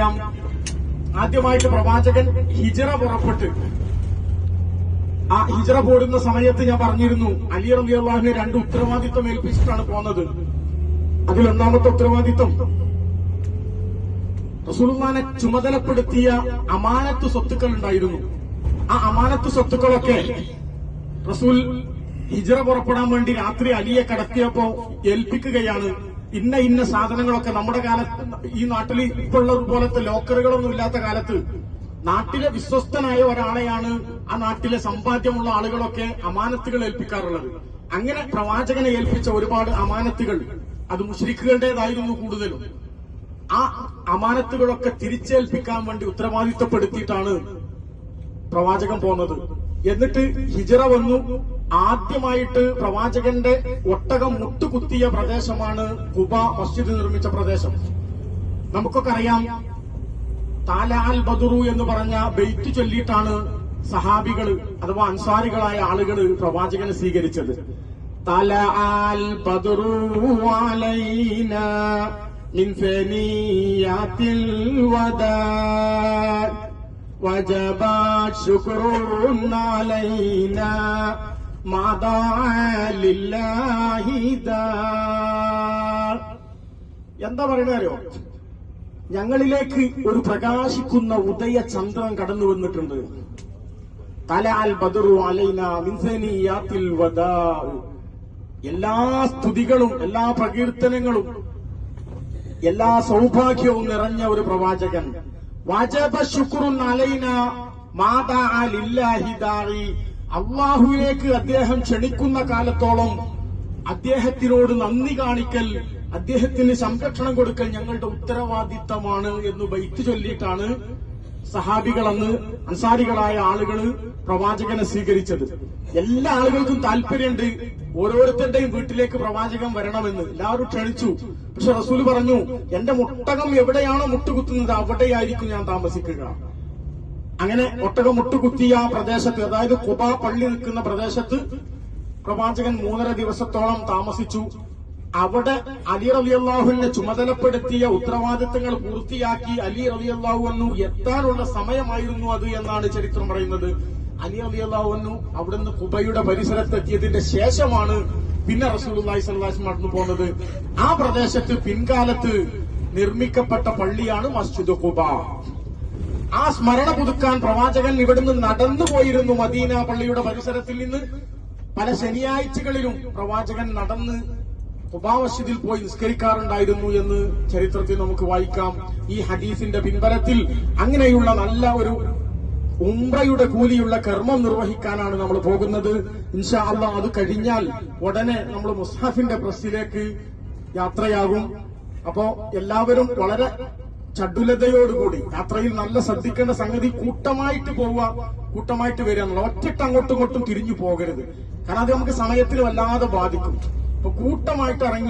നമുക്കറിയാം ആദ്യമായിട്ട് പ്രവാചകൻ ഹിജറ പുറപ്പെട്ട്. ആ ഹിജറ പോടുന്ന സമയത്ത് ഞാൻ പറഞ്ഞിരുന്നു അലി റബി അള്ളാഹിനെ രണ്ട് ഉത്തരവാദിത്വം ഏൽപ്പിച്ചിട്ടാണ് പോന്നത്. അതിൽ ഒന്നാമത്തെ ഉത്തരവാദിത്വം റസൂൽമാനെ ചുമതലപ്പെടുത്തിയ അമാനത്ത് സ്വത്തുക്കൾ ഉണ്ടായിരുന്നു. ആ അമാനത്ത് സ്വത്തുക്കളൊക്കെ റസൂൽ ഹിജറ പുറപ്പെടാൻ വേണ്ടി രാത്രി അലിയെ കടത്തിയപ്പോ ഏൽപ്പിക്കുകയാണ്. ഇന്ന ഇന്ന സാധനങ്ങളൊക്കെ നമ്മുടെ കാലത്ത് ഈ നാട്ടിൽ ഇപ്പോഴുള്ളത് പോലത്തെ ലോക്കറുകളൊന്നും ഇല്ലാത്ത കാലത്ത് നാട്ടിലെ വിശ്വസ്തനായ ഒരാളെയാണ് ആ നാട്ടിലെ സമ്പാദ്യമുള്ള ആളുകളൊക്കെ അമാനത്തുകൾ ഏൽപ്പിക്കാറുള്ളത്. അങ്ങനെ പ്രവാചകനെ ഏൽപ്പിച്ച ഒരുപാട് അമാനത്തുകൾ അത് മുഷ്രിഖുകളുടേതായിരുന്നു കൂടുതലും. ആ അമാനത്തുകളൊക്കെ തിരിച്ചേൽപ്പിക്കാൻ വേണ്ടി ഉത്തരവാദിത്തപ്പെടുത്തിയിട്ടാണ് പ്രവാചകൻ പോന്നത്. എന്നിട്ട് ഹിജറ വന്നു. ആദ്യമായിട്ട് പ്രവാചകന്റെ ഒട്ടകം മുട്ടുകുത്തിയ പ്രദേശമാണ് കുബ മസ്ജിദ് നിർമ്മിച്ച പ്രദേശം നമുക്കൊക്കെ അറിയാം താലാൽ ബദുറു എന്ന് പറഞ്ഞ ബെയ്റ്റ് ചൊല്ലിയിട്ടാണ് സഹാബികള് അഥവാ അൻസാരികളായ ആളുകൾ പ്രവാചകനെ സ്വീകരിച്ചത് തലാൽ ബദുറു അലൈന من ثنيات الوداع وجب شكر علينا എന്താ പറയണോ അറിയോ? ഞങ്ങളിലേക്ക് ഒരു പ്രകാശിക്കുന്ന ഉദയ ചന്ദ്രൻ കടന്നു വന്നിട്ടുണ്ട്. തലാൽ ബദറു അലൈന എല്ലാ സ്തുതികളും എല്ലാ പ്രകീർത്തനങ്ങളും എല്ലാ സൗഭാഗ്യവും നിറഞ്ഞ ഒരു പ്രവാചകൻ. വാജബ ശുക്രുൻ അലൈന മാതാ അലില്ലാഹിദാറി അള്ളാഹുവിലേക്ക് അദ്ദേഹം ക്ഷണിക്കുന്ന കാലത്തോളം അദ്ദേഹത്തിനോട് നന്ദി കാണിക്കൽ അദ്ദേഹത്തിന് സംരക്ഷണം കൊടുക്കൽ ഞങ്ങളുടെ ഉത്തരവാദിത്തമാണ് എന്ന് ബൈത്ത് ചൊല്ലിയിട്ടാണ് സഹാബികളെന്ന് അൻസാരികളായ ആളുകൾ പ്രവാചകനെ സ്വീകരിച്ചത്. എല്ലാ ആളുകൾക്കും താല്പര്യമുണ്ട് ഓരോരുത്തരുടെയും വീട്ടിലേക്ക് പ്രവാചകൻ വരണമെന്ന്. എല്ലാവരും ക്ഷണിച്ചു. പക്ഷെ റസൂൽ പറഞ്ഞു എന്റെ മുട്ടകം എവിടെയാണോ മുട്ടുകുത്തുന്നത് അവിടെയായിരിക്കും ഞാൻ താമസിക്കുക. അങ്ങനെ ഒട്ടകം മുട്ടുകുത്തിയ ആ പ്രദേശത്ത് അതായത് കുബ പള്ളി നിൽക്കുന്ന പ്രദേശത്ത് പ്രവാചകൻ മൂന്നര ദിവസത്തോളം താമസിച്ചു. അവിടെ അലി റബി അള്ളാഹുവിനെ ചുമതലപ്പെടുത്തിയ ഉത്തരവാദിത്തങ്ങൾ പൂർത്തിയാക്കി അലി റലി അള്ളാഹുവന്നു എത്താനുള്ള സമയമായിരുന്നു അത് എന്നാണ് ചരിത്രം പറയുന്നത്. അലി റലി അള്ളാഹുവന്നു അവിടുന്ന് കുബയുടെ പരിസരത്തെത്തിയതിന്റെ ശേഷമാണ് പിന്നെ റസൂലി സ്വല്ലല്ലാഹു നടന്നു പോകുന്നത് ആ പ്രദേശത്ത് പിൻകാലത്ത് നിർമ്മിക്കപ്പെട്ട പള്ളിയാണ് മസ്ജിദ് കുബ. ആ സ്മരണ പുതുക്കാൻ പ്രവാചകൻ ഇവിടുന്ന് നടന്നു പോയിരുന്നു മദീന പള്ളിയുടെ പരിസരത്തിൽ നിന്ന്. പല ശനിയാഴ്ചകളിലും പ്രവാചകൻ നടന്ന് ഉപാവശ്യത്തിൽ പോയി നിസ്കരിക്കാറുണ്ടായിരുന്നു എന്ന് ചരിത്രത്തിൽ നമുക്ക് വായിക്കാം. ഈ ഹദീസിന്റെ പിൻബലത്തിൽ അങ്ങനെയുള്ള നല്ല ഒരു ഉംറയുടെ കൂലിയുള്ള കർമ്മം നിർവഹിക്കാനാണ് നമ്മൾ പോകുന്നത്. ഇൻഷാ അള്ളാ അത് കഴിഞ്ഞാൽ ഉടനെ നമ്മൾ മുസ്ഹാഫിന്റെ പ്രസ്സിലേക്ക് യാത്രയാകും. അപ്പോ എല്ലാവരും വളരെ ചടുലതയോടുകൂടി യാത്രയിൽ നല്ല ശ്രദ്ധിക്കേണ്ട സംഗതി കൂട്ടമായിട്ട് പോവുക കൂട്ടമായിട്ട് വരിക എന്നുള്ള ഒറ്റയ്ക്ക് അങ്ങോട്ടും ഇങ്ങോട്ടും തിരിഞ്ഞു പോകരുത്. കാരണം അത് നമുക്ക് സമയത്തിൽ വല്ലാതെ ബാധിക്കും. അപ്പൊ കൂട്ടമായിട്ട് ഇറങ്ങി